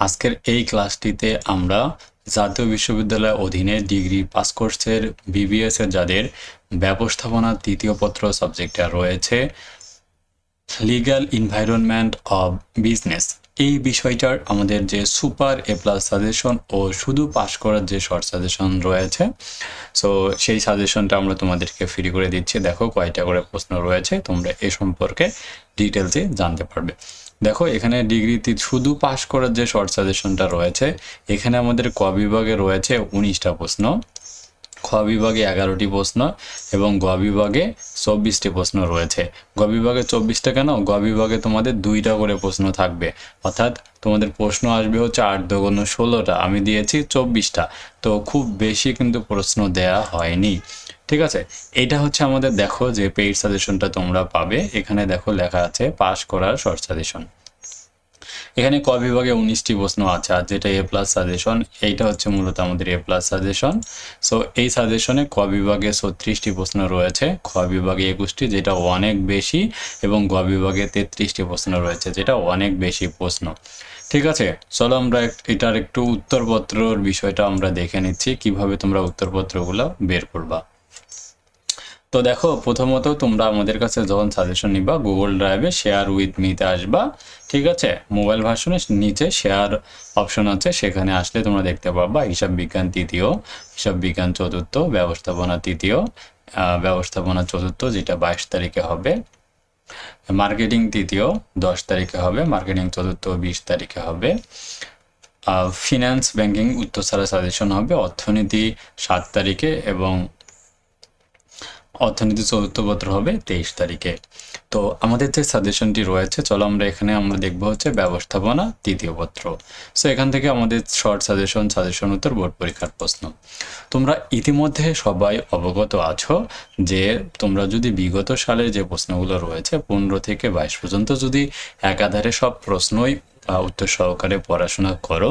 আজকের এই ক্লাসটিতে আমরা জাতীয় বিশ্ববিদ্যালয়ের অধীনে ডিগ্রি পাস কোর্সের বিবিএস এর যাদের ব্যবস্থাপনা তৃতীয় পত্র সাবজেক্টটা রয়েছে লিগ্যাল এনভায়রনমেন্ট অফ বিজনেস এই বিষয়টার আমাদের যে সুপার এ প্লাস সাজেশন ও শুধু পাশ করার যে শর্ট সাজেশন রয়েছে সো সেই সাজেশনটা আমরা তোমাদেরকে ফ্রি করে দিচ্ছি। দেখো কয়টা করে প্রশ্ন রয়েছে, তোমরা এ সম্পর্কে ডিটেলসে জানতে পারবে। দেখো, এখানে ডিগ্রিতে শুধু পাশ করার যে শর্ট সাজেশনটা রয়েছে, এখানে আমাদের ক বিভাগে রয়েছে উনিশটা প্রশ্ন, খ বিভাগে এগারোটি প্রশ্ন এবং গ বিভাগে চব্বিশটি প্রশ্ন রয়েছে। গ বিভাগে চব্বিশটা কেন? গ বিভাগে তোমাদের দুইটা করে প্রশ্ন থাকবে। অর্থাৎ তোমাদের প্রশ্ন আসবে হচ্ছে আট দোগুণ ষোলোটা, আমি দিয়েছি চব্বিশটা। তো খুব বেশি কিন্তু প্রশ্ন দেয়া হয়নি। ঠিক আছে? এটা হচ্ছে আমাদের দেখো যে পেইড সাজেশনটা তোমরা পাবে। এখানে দেখো লেখা আছে পাস করার শর্ট সাজেশন এখানে ক বিভাগে উনিশটি প্রশ্ন আছে, আর যেটা এ প্লাস সাজেশন এইটা হচ্ছে মূলত আমাদের এ প্লাস সাজেশন সো এই সাজেশনে ক বিভাগে ছত্রিশটি প্রশ্ন রয়েছে, খ বিভাগে একুশটি, যেটা অনেক বেশি, এবং গ বিভাগে তেত্রিশটি প্রশ্ন রয়েছে, যেটা অনেক বেশি প্রশ্ন। ঠিক আছে, চলো আমরা এটার একটু উত্তরপত্রর বিষয়টা আমরা দেখে নিচ্ছি, কীভাবে তোমরা উত্তরপত্রগুলো বের করবা। তো দেখো, প্রথমত তোমরা আমাদের কাছে যখন সাজেশন নিবা গুগল ড্রাইভে শেয়ার উইথ মিতে আসবা, ঠিক আছে? মোবাইল ভার্সনের নিচে শেয়ার অপশন আছে, সেখানে আসলে তোমরা দেখতে পাবা হিসাব বিজ্ঞান তৃতীয়, হিসাব বিজ্ঞান চতুর্থ, ব্যবস্থাপনা তৃতীয় ব্যবস্থাপনা চতুর্থ, যেটা বাইশ তারিখে হবে। মার্কেটিং তৃতীয়, দশ তারিখে হবে। মার্কেটিং চতুর্থ, বিশ তারিখে হবে। ফিনান্স ব্যাংকিং উত্তরসারা সাজেশন হবে। অর্থনীতি সাত তারিখে এবং অর্থনীতি চতুর্থ পত্র হবে তেইশ তারিখে। তো আমাদের যে সাজেশনটি রয়েছে, চলো আমরা এখানে আমরা দেখব হচ্ছে ব্যবস্থাপনা তৃতীয় পত্র। সো এখান থেকে আমাদের শর্ট সাজেশন সাজেশন উত্তর বোর্ড পরীক্ষার প্রশ্ন। তোমরা ইতিমধ্যে সবাই অবগত আছো যে তোমরা যদি বিগত সালের যে প্রশ্নগুলো রয়েছে, পনেরো থেকে বাইশ পর্যন্ত যদি একাধারে সব প্রশ্নই উত্তর সহকারে পড়াশোনা করো,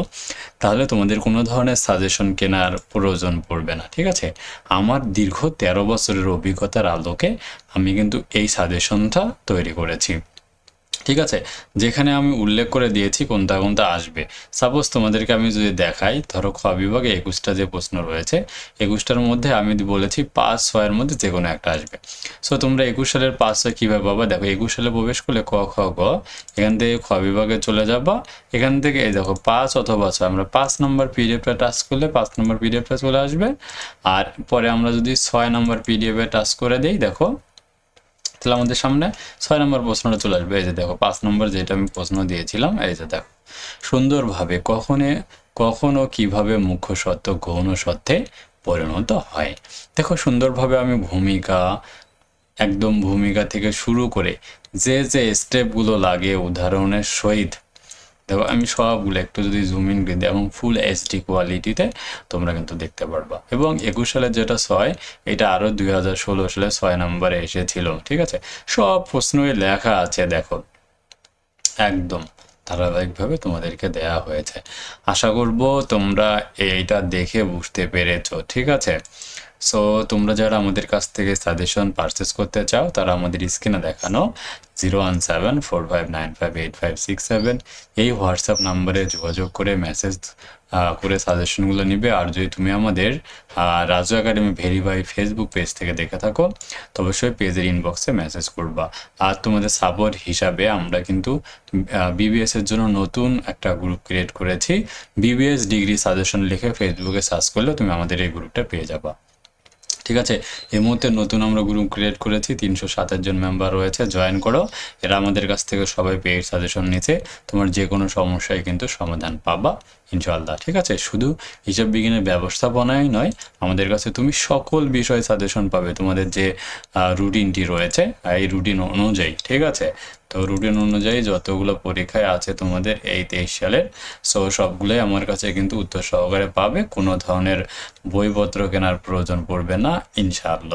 তাহলে তোমাদের কোনো ধরনের সাজেশন কেনার প্রয়োজন পড়বে না, ঠিক আছে? আমার দীর্ঘ তেরো বছরের অভিজ্ঞতার আলোকে আমি কিন্তু এই সাজেশনটা তৈরি করেছি। ঠিক আছে? যেখানে আমি উল্লেখ করে দিয়েছি কোনটা কোনটা আসবে। সাপোজ তোমাদেরকে আমি যদি দেখাই, ধরো খ বিভাগে একুশটা যে প্রশ্ন রয়েছে, একুশটার মধ্যে আমি বলেছি পাঁচ ছয়ের মধ্যে যে কোনো একটা আসবে। সো তোমরা একুশ সালের পাঁচ ছয় কীভাবে পাবা? দেখো, একুশ সালে প্রবেশ করলে ক খ, গ, এখান থেকে খ বিভাগে চলে যাবা। এখান থেকে এই দেখো পাঁচ অথবা ছয় আমরা পাঁচ নম্বর পিডিএফটা টাচ করলে পাঁচ নম্বর পিডিএফটা চলে আসবে। আর পরে আমরা যদি ছয় নম্বর পিডিএফে টাচ করে দেই, দেখো তাহলে আমাদের সামনে, ছয় নম্বর প্রশ্নটা চলে আসবে। এই যে দেখো, পাঁচ নম্বর যেটা আমি প্রশ্ন দিয়েছিলাম, এই যে দেখো, সুন্দরভাবে কখনে, কখনো কীভাবে মুখ্য সত্য, গৌণ সত্যে পরিণত হয়? দেখো, সুন্দরভাবে আমি ভূমিকা, একদম ভূমিকা থেকে শুরু করে যে যে স্টেপগুলো লাগে, উদাহরণের সহিত দেখো, আমি সবগুলো একটু যদি জুম ইন করে দিই, এবং ফুল এইচডি কোয়ালিটিতে তোমরা কিন্তু দেখতে পারবা। এবং একুশ সালে যেটা ছয়, এটা আরও দুই হাজার ষোলো সালে ছয় নম্বরে এসেছিল, ঠিক আছে? সব প্রশ্নই লেখা আছে, দেখো। একদম। ধারাবাহিকভাবে তোমাদেরকে দেয়া হয়েছে। আশা করব তোমরা এইটা দেখে বুঝতে পেরেছ, ঠিক আছে? সো তোমরা যারা আমাদের কাছ থেকে সাজেশন পারচেস করতে চাও, তারা আমাদের স্ক্রিনে দেখানো zero one seven four five nine five eight five six seven এই হোয়াটসঅ্যাপ নাম্বারে যোগাযোগ করে মেসেজ করে সাজেশনগুলো নিবে। আর যদি তুমি আমাদের Raju academy verify Facebook page থেকে দেখে থাকো, তো অবশ্যই পেজের ইনবক্সে মেসেজ করবা। আর তোমাদের সাপোর্ট হিসাবে আমরা কিন্তু বিবিএস এর জন্য নতুন একটা গ্রুপ ক্রিয়েট করেছি। বিবিএস ডিগ্রি সাজেশন লিখে ফেসবুকে সার্চ করলে তুমি আমাদের এই গ্রুপটা পেয়ে যাবা। ঠিক আছে? এই মুহূর্তে নতুন আমরা গ্রুপ ক্রিয়েট করেছি, তিনশো সাতাশ জন মেম্বার রয়েছে জয়েন করো। এরা আমাদের কাছ থেকে সবাই পেইড সাজেশন নিচ্ছে। তোমার যে কোনো সমস্যায় কিন্তু সমাধান পাবা ইনশাল্লাহ ঠিক আছে? শুধু হিসাব বিজ্ঞানের ব্যবস্থাপনাই নয়, আমাদের কাছে তুমি সকল বিষয়ে সাজেশন পাবে। তোমাদের যে রুটিনটি রয়েছে, এই রুটিন অনুযায়ী, ঠিক আছে? তো রুটিন অনুযায়ী যতগুলো পরীক্ষায় আছে তোমাদের এই তেইশ সালের সো সবগুলোই আমার কাছে কিন্তু উত্তর সহকারে পাবে। কোনো ধরনের বইপত্র কেনার প্রয়োজন পড়বে না, ইনশাআল্লাহ।